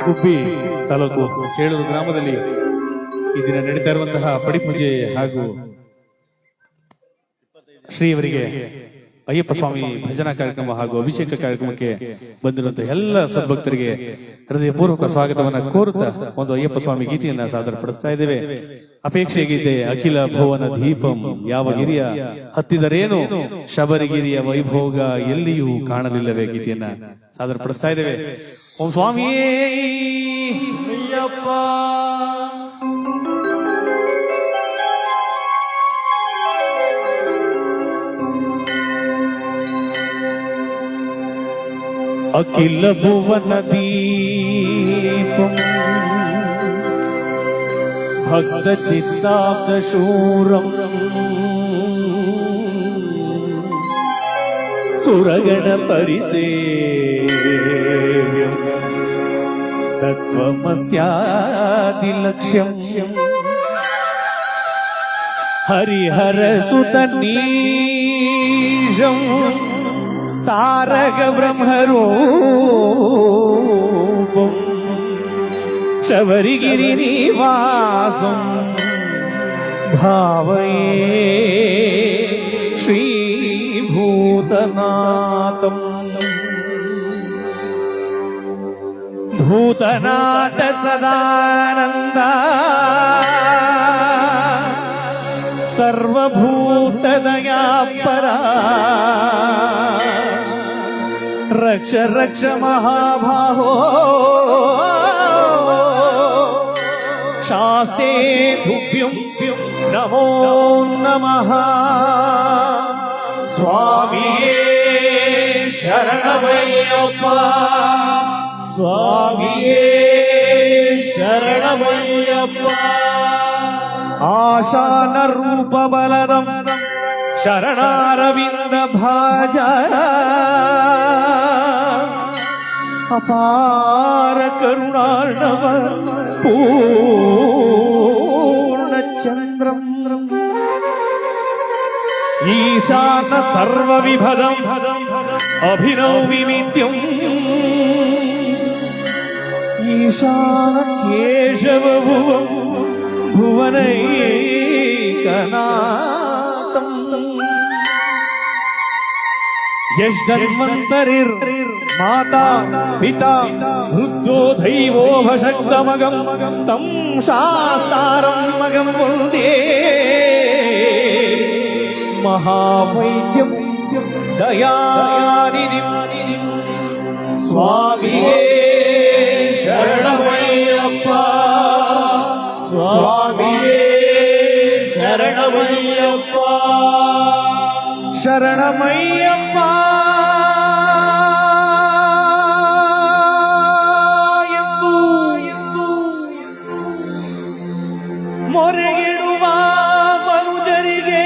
ಗುಬ್ಬಿ ತಾಲೂಕು ಚೇಳೂರು ಗ್ರಾಮದಲ್ಲಿ ಈ ದಿನ ನಡೀತಾ ಇರುವಂತಹ ಪಡಿಪೂಜೆ ಹಾಗೂ ಶ್ರೀಯವರಿಗೆ ಅಯ್ಯಪ್ಪ ಸ್ವಾಮಿ ಭಜನಾ ಕಾರ್ಯಕ್ರಮ ಹಾಗೂ ಅಭಿಷೇಕ ಕಾರ್ಯಕ್ರಮಕ್ಕೆ ಬಂದಿರುವಂತಹ ಎಲ್ಲ ಸದ್ಭಕ್ತರಿಗೆ ಹೃದಯಪೂರ್ವಕ ಸ್ವಾಗತವನ್ನ ಕೋರುತ್ತಾ ಒಂದು ಅಯ್ಯಪ್ಪ ಸ್ವಾಮಿ ಗೀತೆಯನ್ನ ಸಾದರಪಡಿಸ್ತಾ ಇದ್ದೇವೆ. ಅಪೇಕ್ಷೆ ಗೀತೆ ಅಖಿಲ ಭುವನ ದೀಪಂ, ಯಾವ ಗಿರಿಯ ಹತ್ತಿದರೇನು? ಶಬರಿಗಿರಿಯ ವೈಭೋಗ ಎಲ್ಲಿಯೂ ಕಾಣಲಿಲ್ಲವೇ ಗೀತೆಯನ್ನ ಸಾದರಪಡಿಸ್ತಾ ಇದ್ದೇವೆ. ಓಂ ಸ್ವಾಮಿಯೇ! అఖిల భువన దీపం. భక్త చిత్తాబ్ద శూరం. సురగణ పరిసేవ్యం తత్వమస్యాది లక్ష్యం హరిహర సుత నీజం. താരക ബ്രഹ്മരൂപം ശബരിഗിരി നിവാസം ഭാവയേ ശ്രീഭൂതനാഥം. ഭൂതനാഥ സദാനന്ദ. സർവഭൂ రక్ష రక్ష మహాభావో శాస్తే భుభ్యం నమో నమ స్వామి శరణమయ్యప్ప స్వామి శరణమయ్యప్ప ఆశాన రూప బలదం శరణారవింద భాజ അപാര കരുണാർണവ പൂർണചന്ദ്രം. ഈശാന സർവവിഭദം അഭിനവ വിമിത്യം. ഈശാന കേശവ ഭുവനൈകനാഥം. യശ് माता पिता वृद्धो दैवोभशक्तमगं तं शास्तारं मगं वन्दे महावैद्यं दयानिधिं स्वामिने शरणमय्यप्पा स्वामिने शरणमय्यप्पा शरणमय्यप्पा ಮೊರೆಗಿಡುವ ಮನುಜರಿಗೆ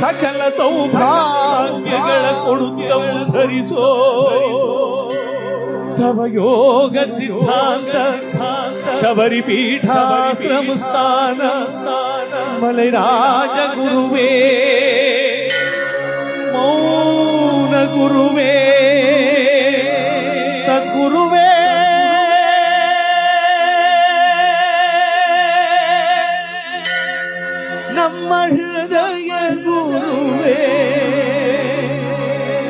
ಸಕಲ ಸೌಭಾಗ್ಯಗಳ ಕೊಡುತ್ತವು ಧರಿಸೋ. ತವ ಯೋಗ ಸಿದ್ಧಾಂತ ಶಬರಿ ಪೀಠಾಶ್ರಮ ಸ್ಥಾನ ಮಲೈರಾಜ ಗುರುವೇ, ಮೌನ ಗುರುವೇ.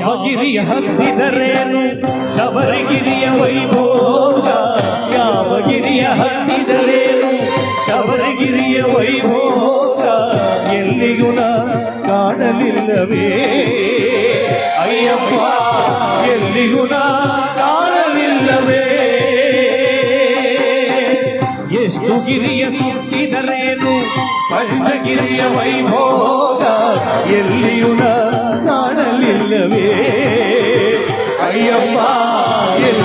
ಯಾವಗಿರಿಯ ಹತ್ತಿದರೇನು? ಶಬರಗಿರಿಯ ವೈಭೋಗ ಯಾವಗಿರಿಯ ಹತ್ತಿದರೇನು? ಶಬರಗಿರಿಯ ವೈಭೋಗ ಗುಣ ಕಾಣಲಿಲ್ಲವೇ? ಅಯ್ಯಪ್ಪ, ಎಲ್ಲಿಯೂ ಕಾಣಲಿಲ್ಲವೇ? ಎಷ್ಟು ಗಿರಿಯ ಸುತ್ತಿದರೇನು? ಪಂಚಗಿರಿಯ ವೈಭೋಗ ಎಲ್ಲಿಯೂ தினமே ஐயப்பா என்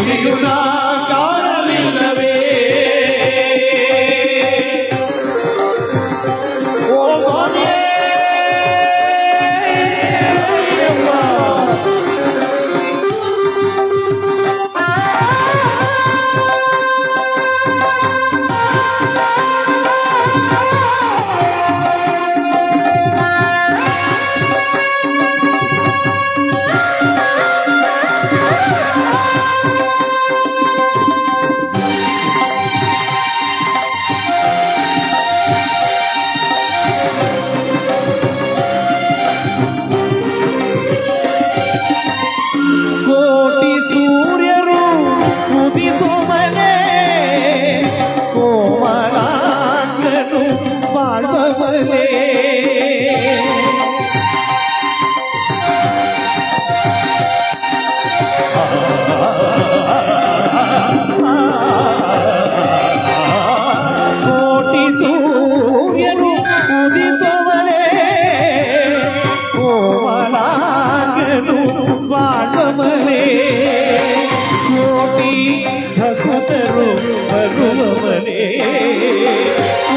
ಭಕ್ತರು ಬರುವವನೇ.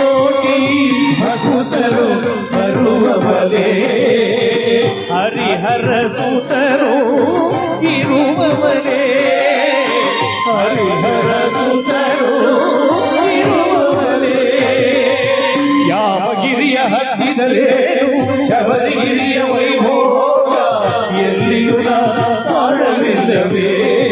ಕೋಟಿ ಭಕುತರು ಬರುವವನೇ. ಹರಿಹರ ಸುತರು ಇರುವವನೇ. ಹರಿಹರ ಸುತರು ಇರುವವನೇ. ಯಾವ ಗಿರಿಯ ಹತ್ತಿದರೇನು ಶಬರಿಗಿರಿಯ ವೈಭೋಗ ಎಲ್ಲಿಯೂ ನಾ ಕಾಣಲಿಲ್ಲವೇ.